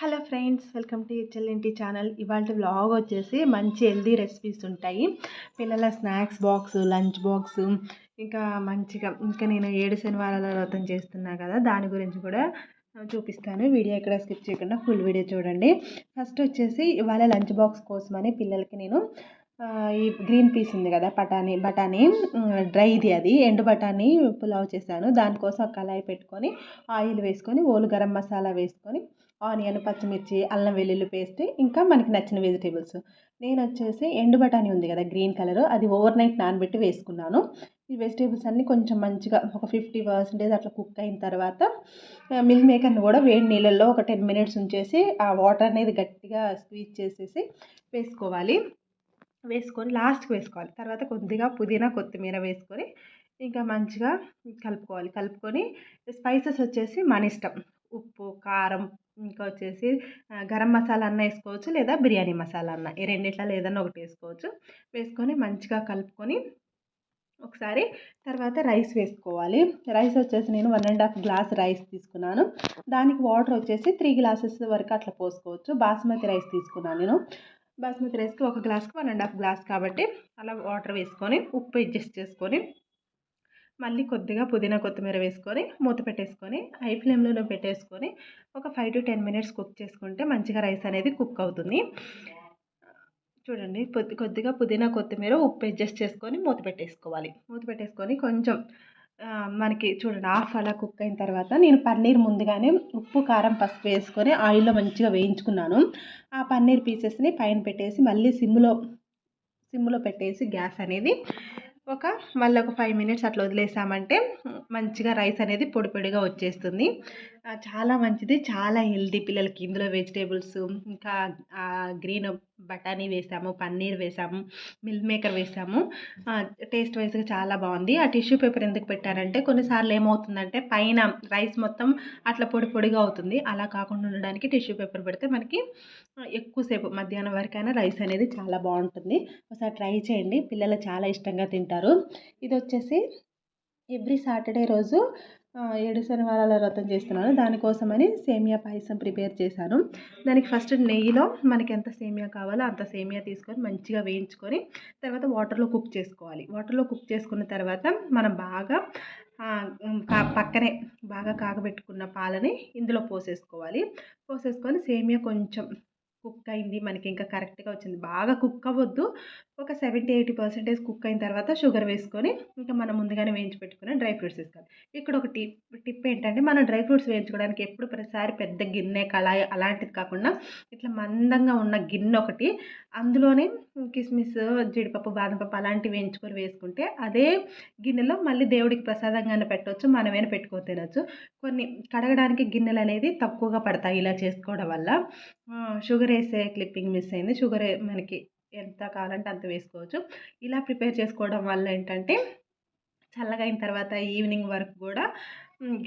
Hello friends welcome to HLNT channel. ఇవాళ vlog వచ్చేసి మంచి హెల్దీ రెసిపీస్ ఉంటాయి. పిల్లల స్నాక్స్ బాక్స్ లంచ్ బాక్స్ ఇంకా మంచిగా ఇంకా నేను ఏడు శనివారాల వ్రతం చేస్తున్నా కదా దాని గురించి కూడా చూపిస్తాను. వీడియో ఎక్కడ స్కిప్ చేయకుండా ఫుల్ వీడియో చూడండి. ఫస్ట్ వచ్చేసి ఇవాళ లంచ్ బాక్స్ కోసమని పిల్లలకి నేను ఈ గ్రీన్ పీస్ ఉంది కదా బఠానీ బఠానీ డ్రైది అది ఎండు బఠానీ పులావ్ చేశాను. దానికోసం కళాయి పెట్టుకొని ఆయిల్ వేసుకొని ఓలు గరం మసాలా వేసుకొని ఆనియన్ పచ్చిమిర్చి అల్లం వెల్లుల్లి పేస్ట్ ఇంకా మనకి నచ్చిన వెజిటేబుల్స్. నేను వచ్చేసి ఎండు బఠానీ ఉంది కదా గ్రీన్ కలర్. అది ఓవర్ నైట్ నానబెట్టి వేసుకున్నాను. ఈ వెజిటేబుల్స్ అన్నీ కొంచెం మంచిగా ఒక ఫిఫ్టీ పర్సెంటేజ్ అట్లా కుక్ అయిన తర్వాత మిల్ మేకర్ని కూడా వేడి నీళ్ళల్లో ఒక టెన్ మినిట్స్ ఉంచేసి ఆ వాటర్ అనేది గట్టిగా స్క్వీజ్ చేసేసి వేసుకోవాలి. వేసుకొని లాస్ట్కి వేసుకోవాలి. తర్వాత కొద్దిగా పుదీనా కొత్తిమీర వేసుకొని ఇంకా మంచిగా కలుపుకోవాలి. కలుపుకొని స్పైసెస్ వచ్చేసి మన ఇష్టం. ఉప్పు కారం ఇంకా వచ్చేసి గరం మసాలా అన్న వేసుకోవచ్చు లేదా బిర్యానీ మసాలా అన్న. ఈ రెండిట్లలో ఏదన్నా ఒకటి వేసుకోవచ్చు. వేసుకొని మంచిగా కలుపుకొని ఒకసారి తర్వాత రైస్ వేసుకోవాలి. రైస్ వచ్చేసి నేను one and half glass rice తీసుకున్నాను. దానికి వాటర్ వచ్చేసి త్రీ గ్లాసెస్ వరకు అట్లా పోసుకోవచ్చు. బాస్మతి రైస్ తీసుకున్నాను నేను. బాస్మతి రైస్కి ఒక గ్లాస్కి వన్ అండ్ హాఫ్ గ్లాస్ కాబట్టి అలా వాటర్ వేసుకొని ఉప్పు అడ్జస్ట్ చేసుకొని మళ్ళీ కొద్దిగా పుదీనా కొత్తిమీర వేసుకొని మూత పెట్టేసుకొని హై ఫ్లేమ్లో పెట్టేసుకొని ఒక five to ten minutes cook చేసుకుంటే మంచిగా రైస్ అనేది కుక్ అవుతుంది. చూడండి కొద్ది కొద్దిగా పుదీనా కొత్తిమీర ఉప్పు అడ్జస్ట్ చేసుకొని మూత పెట్టేసుకోవాలి. మూత పెట్టేసుకొని కొంచెం మనకి చూడండి హాఫ్ అలా కుక్ అయిన తర్వాత నేను పన్నీర్ ముందుగానే ఉప్పు కారం పసుపు వేసుకొని ఆయిల్లో మంచిగా వేయించుకున్నాను. ఆ పన్నీర్ పీసెస్ని పైన పెట్టేసి మళ్ళీ సిమ్లో సిమ్లో పెట్టేసి గ్యాస్ అనేది ఒక మళ్ళీ ఒక ఫైవ్ మినిట్స్ అట్లా వదిలేసామంటే మంచిగా రైస్ అనేది పొడి పొడిగా వచ్చేస్తుంది. చాలా మంచిది. చాలా హెల్దీ పిల్లలకి. ఇందులో వెజిటేబుల్స్ ఇంకా గ్రీన్ బఠానీ వేసాము పన్నీర్ వేసాము మిల్క్ మేకర్ వేసాము. టేస్ట్ వైజ్గా చాలా బాగుంది. ఆ టిష్యూ పేపర్ ఎందుకు పెట్టారంటే కొన్నిసార్లు ఏమవుతుందంటే పైన రైస్ మొత్తం అట్లా పొడి పొడిగా అవుతుంది. అలా కాకుండా ఉండడానికి టిష్యూ పేపర్ పెడితే మనకి ఎక్కువసేపు మధ్యాహ్నం వరకైనా రైస్ అనేది చాలా బాగుంటుంది. ఒకసారి ట్రై చేయండి. పిల్లలు చాలా ఇష్టంగా తింటారు. ఇది వచ్చేసి ఎవ్రీ సాటర్డే రోజు ఏడు శనివారాల వ్రతం చేస్తున్నాను. దానికోసమని సేమియా పాయసం ప్రిపేర్ చేశాను. దానికి ఫస్ట్ నెయ్యిలో మనకి ఎంత సేమియా కావాలో అంత సేమియా తీసుకొని మంచిగా వేయించుకొని తర్వాత వాటర్లో కుక్ చేసుకోవాలి. వాటర్లో కుక్ చేసుకున్న తర్వాత మనం బాగా పక్కనే బాగా కాగబెట్టుకున్న పాలని ఇందులో పోసేసుకోవాలి. పోసేసుకొని సేమియా కొంచెం కుక్ అయింది మనకి ఇంకా కరెక్ట్గా వచ్చింది. బాగా కుక్ అవ్వద్దు ఒక సెవెంటీ ఎయిటీ పర్సెంటేజ్ కుక్ అయిన తర్వాత షుగర్ వేసుకొని ఇంకా మనం ముందుగానే వేయించి పెట్టుకుని డ్రై ఫ్రూట్స్ వేసుకోవాలి. ఇక్కడ ఒక టిప్ టిప్ ఏంటంటే మనం డ్రై ఫ్రూట్స్ వేయించుకోవడానికి ఎప్పుడు ప్రతిసారి పెద్ద గిన్నె కళాయి అలాంటిది కాకుండా ఇట్లా మందంగా ఉన్న గిన్నె ఒకటి అందులోనే కిస్మిస్ జీడిపప్పు బాదంపప్పు అలాంటివి వేయించుకొని వేసుకుంటే అదే గిన్నెలో మళ్ళీ దేవుడికి ప్రసాదంగానే పెట్టవచ్చు మనమైనా పెట్టుకొని తినచ్చు. కొన్ని కడగడానికి గిన్నెలు అనేది తక్కువగా పడతాయి ఇలా చేసుకోవడం వల్ల. షుగర్ వేసే క్లిప్పింగ్ మిస్ అయింది. షుగర్ మనకి ఎంత కావాలంటే అంత వేసుకోవచ్చు. ఇలా ప్రిపేర్ చేసుకోవడం వల్ల ఏంటంటే చల్లగా అయిన తర్వాత ఈవినింగ్ వరకు కూడా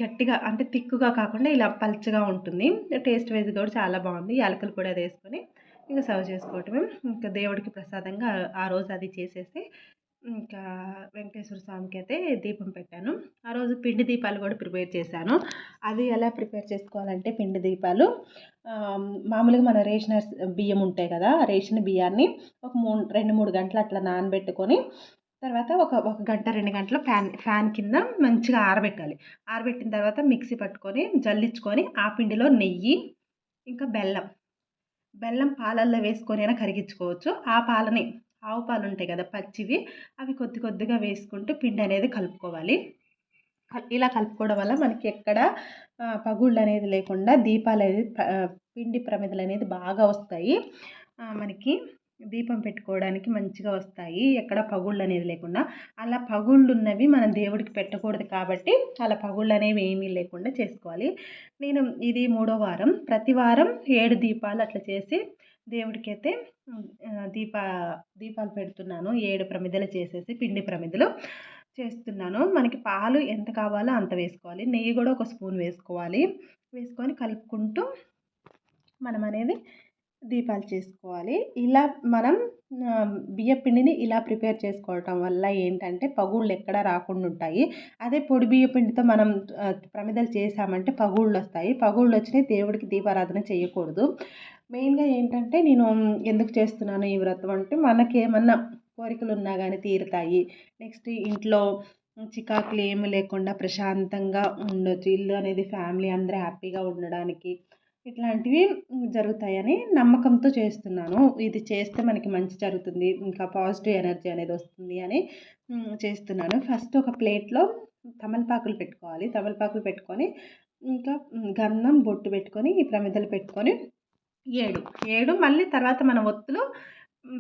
గట్టిగా అంటే తిక్కుగా కాకుండా ఇలా పల్చగా ఉంటుంది. టేస్ట్ వైజ్ కూడా చాలా బాగుంది. యాలకులు కూడా వేసుకొని ఇంకా సర్వ్ చేసుకోవటమే. ఇంకా దేవుడికి ప్రసాదంగా ఆ రోజు అది చేసేసి ఇంకా వెంకటేశ్వర స్వామికి అయితే దీపం పెట్టాను. ఆ రోజు పిండి దీపాలు కూడా ప్రిపేర్ చేశాను. అది ఎలా ప్రిపేర్ చేసుకోవాలంటే పిండి దీపాలు. మామూలుగా మన రేషన్ బియ్యం ఉంటాయి కదా రేషన్ బియ్యాన్ని ఒక మూడు రెండు మూడు గంటలు అట్లా నానబెట్టుకొని తర్వాత ఒక ఒక గంట రెండు గంటలు ఫ్యాన్ ఫ్యాన్ కింద మంచిగా ఆరబెట్టాలి. ఆరబెట్టిన తర్వాత మిక్సీ పట్టుకొని జల్లించుకొని ఆ పిండిలో నెయ్యి ఇంకా బెల్లం. బెల్లం పాలల్లో వేసుకొని అయినా కరిగించుకోవచ్చు. ఆ పాలని ఆవు పాలు ఉంటాయి కదా పచ్చివి అవి కొద్ది కొద్దిగా వేసుకుంటూ పిండి అనేది కలుపుకోవాలి. ఇలా కలుపుకోవడం వల్ల మనకి ఎక్కడ పగుళ్ళు అనేది లేకుండా దీపాలు అనేది పిండి ప్రమిదలు అనేది బాగా వస్తాయి. మనకి దీపం పెట్టుకోవడానికి మంచిగా వస్తాయి. ఎక్కడ పగుళ్ళు అనేది లేకుండా. అలా పగుళ్ళు ఉన్నవి మనం దేవుడికి పెట్టకూడదు కాబట్టి అలా పగుళ్ళు అనేవి ఏమీ లేకుండా చేసుకోవాలి. నేను ఇది మూడో వారం. ప్రతి వారం ఏడు దీపాలు అట్లా చేసి దేవుడికైతే దీప దీపాలు పెడుతున్నాను. ఏడు ప్రమిదలు చేసేసి పిండి ప్రమిదలు చేస్తున్నాను. మనకి పాలు ఎంత కావాలో అంత వేసుకోవాలి. నెయ్యి కూడా ఒక స్పూన్ వేసుకోవాలి. వేసుకొని కలుపుకుంటూ మనం అనేది దీపాలు చేసుకోవాలి. ఇలా మనం బియ్య పిండిని ఇలా ప్రిపేర్ చేసుకోవటం వల్ల ఏంటంటే పగుళ్ళు ఎక్కడ రాకుండా ఉంటాయి. అదే పొడి బియ్య పిండితో మనం ప్రమిదలు చేసామంటే పగుళ్ళు వస్తాయి. పగుళ్ళు వచ్చినాయి దేవుడికి దీపారాధన చేయకూడదు. మెయిన్గా ఏంటంటే నేను ఎందుకు చేస్తున్నాను ఈ వ్రతం అంటే మనకి ఏమన్నా కోరికలు ఉన్నా కానీ తీరుతాయి. నెక్స్ట్ ఇంట్లో చికాకులు ఏమి లేకుండా ప్రశాంతంగా ఉండొచ్చు. ఇల్లు అనేది ఫ్యామిలీ అందరూ హ్యాపీగా ఉండడానికి ఇట్లాంటివి జరుగుతాయని నమ్మకంతో చేస్తున్నాను. ఇది చేస్తే మనకి మంచి జరుగుతుంది. ఇంకా పాజిటివ్ ఎనర్జీ అనేది వస్తుంది అని చేస్తున్నాను. ఫస్ట్ ఒక ప్లేట్లో తమలపాకులు పెట్టుకోవాలి. తమలపాకులు పెట్టుకొని ఇంకా గంధం బొట్టు పెట్టుకొని ఈ ప్రమిదలు పెట్టుకొని ఏడు. ఏడు మళ్ళీ తర్వాత మన ఒత్తులు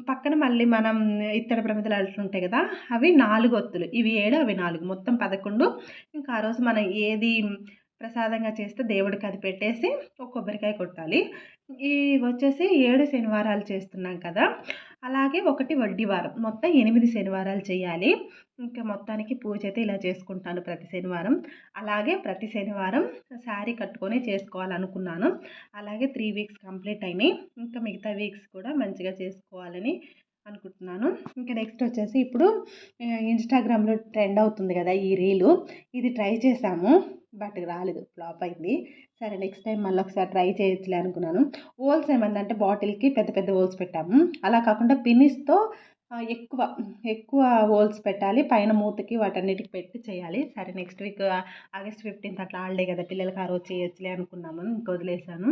పక్కన మళ్ళీ మనం ఇత్తడి ప్రమిదలు అట్లుంటాయి కదా అవి నాలుగు ఒత్తులు ఇవి ఏడు అవి నాలుగు. మొత్తం పదకొండు. ఇంకా ఆ రోజు మనం ఏది ప్రసాదంగా చేస్తే దేవుడికి అది పెట్టేసి ఒక కొబ్బరికాయ కొట్టాలి. ఈ వచ్చేసి ఏడు శనివారాలు చేస్తున్నాం కదా అలాగే ఒకటి వడ్డీ వారం. మొత్తం ఎనిమిది శనివారాలు చేయాలి. ఇంకా మొత్తానికి పూజ అయితే ఇలా చేసుకుంటాను ప్రతి శనివారం. అలాగే ప్రతి శనివారం శారీ కట్టుకొని చేసుకోవాలనుకున్నాను. అలాగే త్రీ వీక్స్ కంప్లీట్ అయినాయి. ఇంకా మిగతా వీక్స్ కూడా మంచిగా చేసుకోవాలని అనుకుంటున్నాను. ఇంకా నెక్స్ట్ వచ్చేసి ఇప్పుడు ఇన్స్టాగ్రామ్లో ట్రెండ్ అవుతుంది కదా ఈ రీలు. ఇది ట్రై చేశాము. బట్ రాలేదు ఫ్లాప్ అయింది. సరే నెక్స్ట్ టైం మళ్ళీ ఒకసారి ట్రై చేయొచ్చులే అనుకున్నాను. ఓల్స్ ఏమందంటే బాటిల్కి పెద్ద పెద్ద హోల్స్ పెట్టాము. అలా కాకుండా పిన్నిస్తో ఎక్కువ ఎక్కువ హోల్స్ పెట్టాలి. పైన మూతకి వాటన్నిటికి పెట్టి చేయాలి. సరే నెక్స్ట్ వీక్ ఆగస్ట్ ఫిఫ్టీన్త్ అట్లా హాలిడే కదా పిల్లలకి ఆ రోజు చేయొచ్చులే అనుకున్నాము. ఇంక వదిలేసాను.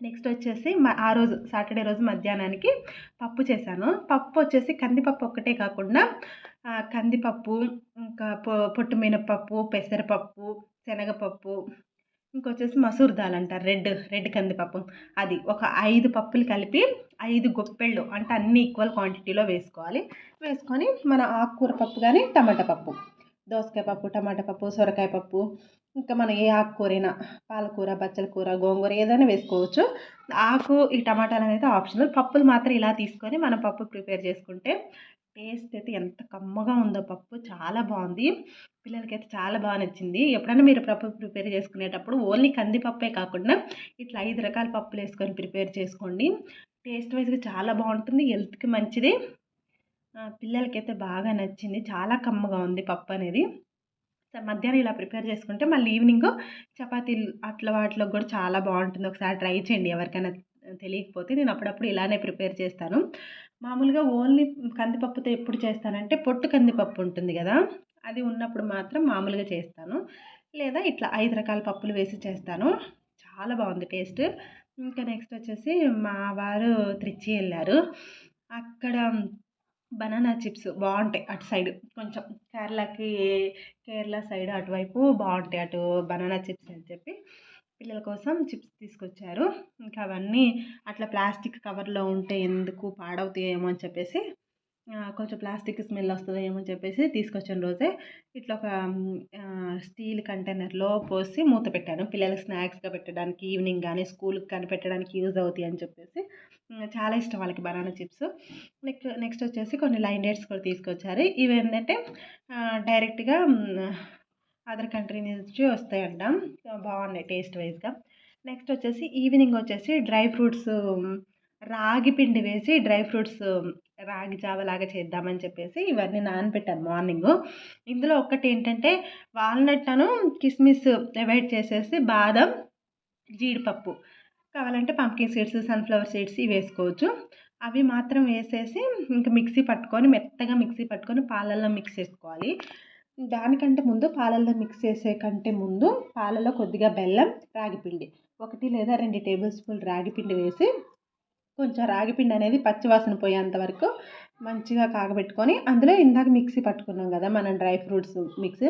నెక్స్ట్ వచ్చేసి ఆ రోజు సాటర్డే రోజు మధ్యాహ్నానికి పప్పు చేశాను. పప్పు వచ్చేసి కందిపప్పు ఒక్కటే కాకుండా కందిపప్పు ఇంకా పొ పొట్టు మినపప్పు పెసరపప్పు శనగపప్పు ఇంకొచ్చేసి మసూర్ దాల్ అంటారు రెడ్ రెడ్ కందిపప్పు. అది ఒక ఐదు పప్పులు కలిపి ఐదు గొప్పెళ్ళు అంటే అన్ని ఈక్వల్ క్వాంటిటీలో వేసుకోవాలి. వేసుకొని మన ఆకుకూర పప్పు కానీ టమాటా పప్పు దోసకాయ పప్పు టమాటా పప్పు సొరకాయ పప్పు ఇంకా మనం ఏ ఆకుకూరైనా పాలకూర బచ్చల కూర గోంగూర ఏదైనా వేసుకోవచ్చు. ఆకు ఈ టమాటాలు అనేది ఆప్షనల్. పప్పులు మాత్రం ఇలా తీసుకొని మనం పప్పు ప్రిపేర్ చేసుకుంటే టేస్ట్ అయితే ఎంత కమ్మగా ఉందో పప్పు చాలా బాగుంది. పిల్లలకైతే చాలా బాగా నచ్చింది. ఎప్పుడైనా మీరు పప్పు ప్రిపేర్ చేసుకునేటప్పుడు ఓన్లీ కందిపప్పే కాకుండా ఇట్లా ఐదు రకాల పప్పులు వేసుకొని ప్రిపేర్ చేసుకోండి. టేస్ట్ వైజ్గా చాలా బాగుంటుంది హెల్త్కి మంచిది. పిల్లలకైతే బాగా నచ్చింది. చాలా కమ్మగా ఉంది పప్పు అనేది. మధ్యాహ్నం ఇలా ప్రిపేర్ చేసుకుంటే మళ్ళీ ఈవినింగ్ చపాతీలు అట్లా వాటిలో కూడా చాలా బాగుంటుంది. ఒకసారి ట్రై చేయండి ఎవరికైనా తెలియకపోతే. నేను అప్పుడప్పుడు ఇలానే ప్రిపేర్ చేస్తాను. మామూలుగా ఓన్లీ కందిపప్పుతో ఎప్పుడు చేస్తానంటే పొట్టు కందిపప్పు ఉంటుంది కదా అది ఉన్నప్పుడు మాత్రం మామూలుగా చేస్తాను. లేదా ఇట్లా ఐదు రకాల పప్పులు వేసి చేస్తాను. చాలా బాగుంది టేస్ట్. ఇంకా నెక్స్ట్ వచ్చేసి మా వారు త్రిచ్చి వెళ్ళారు. అక్కడ బనానా చిప్స్ బాగుంటాయి అటు సైడ్. కొంచెం కేరళకి కేరళ సైడ్ అటువైపు బాగుంటాయి అటు బనానా చిప్స్ అని చెప్పి. పిల్లల కోసం చిప్స్ తీసుకొచ్చారు. ఇంకా అవన్నీ అట్లా ప్లాస్టిక్ కవర్లో ఉంటే ఎందుకు పాడవుతాయేమో అని చెప్పేసి కొంచెం ప్లాస్టిక్ స్మెల్ వస్తుందేమో అని చెప్పేసి తీసుకొచ్చిన రోజే ఇట్లా ఒక స్టీల్ కంటైనర్లో పోసి మూత పెట్టాను. పిల్లలకి స్నాక్స్గా పెట్టడానికి ఈవినింగ్ కానీ స్కూల్కి కానీ పెట్టడానికి యూజ్ అవుతాయి అని చెప్పేసి. చాలా ఇష్టం వాళ్ళకి బనానా చిప్స్. నెక్స్ట్ నెక్స్ట్ వచ్చేసి కొన్ని లైన్ డేట్స్ కూడా తీసుకొచ్చారు. ఇవి ఏంటంటే డైరెక్ట్గా అదర్ కంట్రీ నుంచి వస్తాయంట. బాగున్నాయి టేస్ట్ వైజ్గా. నెక్స్ట్ వచ్చేసి ఈవినింగ్ వచ్చేసి డ్రై ఫ్రూట్స్ రాగి పిండి వేసి డ్రై ఫ్రూట్స్ రాగి జావలాగా చేద్దామని చెప్పేసి ఇవన్నీ నానబెట్టాను మార్నింగ్. ఇందులో ఒకటి ఏంటంటే వాల్నట్ అను కిస్మిస్ అవాయిడ్ చేసేసి బాదం జీడిపప్పు కావాలంటే పంకిన్ సీడ్స్ సన్ఫ్లవర్ సీడ్స్ ఇవి వేసుకోవచ్చు. అవి మాత్రం వేసేసి ఇంకా మిక్సీ పట్టుకొని మెత్తగా మిక్సీ పట్టుకొని పాలల్లో మిక్స్ చేసుకోవాలి. దానికంటే ముందు పాలల్లో మిక్స్ చేసే కంటే ముందు పాలలో కొద్దిగా బెల్లం రాగిపిండి ఒకటి లేదా రెండు టేబుల్ స్పూన్ రాగిపిండి వేసి కొంచెం రాగిపిండి అనేది పచ్చివాసన పోయేంత వరకు మంచిగా కాగబెట్టుకొని అందులో ఇందాక మిక్సీ పట్టుకున్నాం కదా మనం డ్రై ఫ్రూట్స్ మిక్స్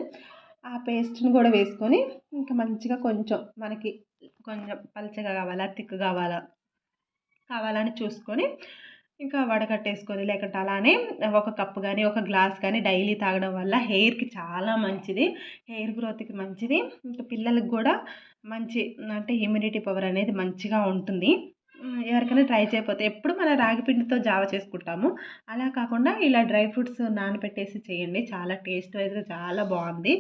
ఆ పేస్ట్ని కూడా వేసుకొని ఇంకా మంచిగా కొంచెం మనకి కొంచెం పలచగా కావాలా థిక్ కావాలా కావాలని చూసుకొని ఇంకా వడకట్టేసుకొని లేకుంటే అలానే ఒక కప్పు కానీ ఒక గ్లాస్ కానీ డైలీ తాగడం వల్ల హెయిర్కి చాలా మంచిది. హెయిర్ గ్రోత్కి మంచిది. ఇంకా పిల్లలకు కూడా మంచి అంటే ఇమ్యూనిటీ పవర్ అనేది మంచిగా ఉంటుంది. ఎవరికైనా ట్రై చేయకపోతే ఎప్పుడు మన రాగి పిండితో జావ చేసుకుంటాము. అలా కాకుండా ఇలా డ్రై ఫ్రూట్స్ నానబెట్టేసి చేయండి. చాలా టేస్ట్ వైజ్గా చాలా బాగుంది.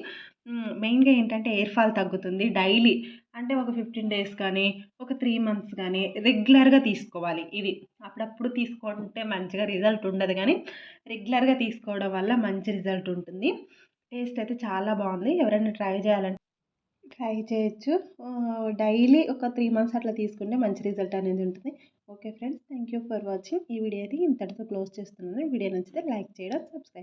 మెయిన్గా ఏంటంటే ఎయిర్ ఫాల్ తగ్గుతుంది. డైలీ అంటే ఒక ఫిఫ్టీన్ డేస్ కానీ ఒక త్రీ మంత్స్ కానీ రెగ్యులర్గా తీసుకోవాలి ఇది అప్పుడప్పుడు తీసుకుంటే మంచిగా రిజల్ట్ ఉండదు కానీ రెగ్యులర్గా తీసుకోవడం వల్ల మంచి రిజల్ట్ ఉంటుంది. టేస్ట్ అయితే చాలా బాగుంది. ఎవరైనా ట్రై చేయాలంటే ట్రై చేయొచ్చు. డైలీ ఒక త్రీ మంత్స్ అట్లా తీసుకుంటే మంచి రిజల్ట్ అనేది ఉంటుంది. Okay friends thank you for watching. ఈ వీడియో అయితే ఇంతటితో క్లోజ్ చేస్తున్నాను. వీడియో నచ్చితే లైక్ చేయడం సబ్స్క్రైబ్